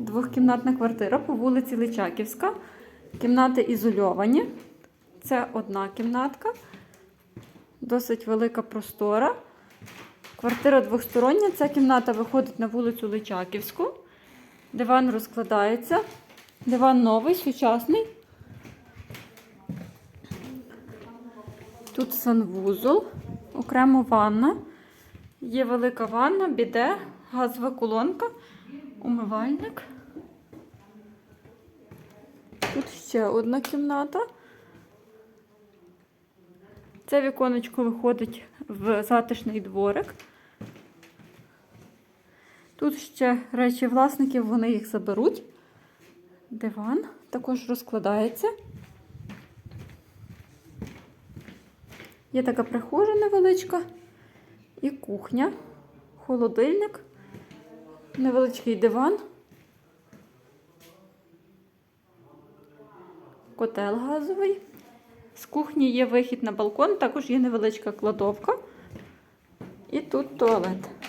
Двохкімнатна квартира по вулиці Личаківська. Кімнати ізольовані. Це одна кімнатка. Досить велика простора. Квартира двостороння. Ця кімната виходить на вулицю Личаківську. Диван розкладається. Диван новий, сучасний. Тут санвузол, окремо ванна. Є велика ванна, біде, газова колонка, умивальник. Тут ще одна кімната. Це віконечко виходить в затишний дворик. Тут ще речі власників, вони їх заберуть. Диван також розкладається. Є така прихожа невеличка і кухня, холодильник, невеличкий диван, котел газовий. З кухні є вихід на балкон, також є невеличка кладовка. І тут туалет.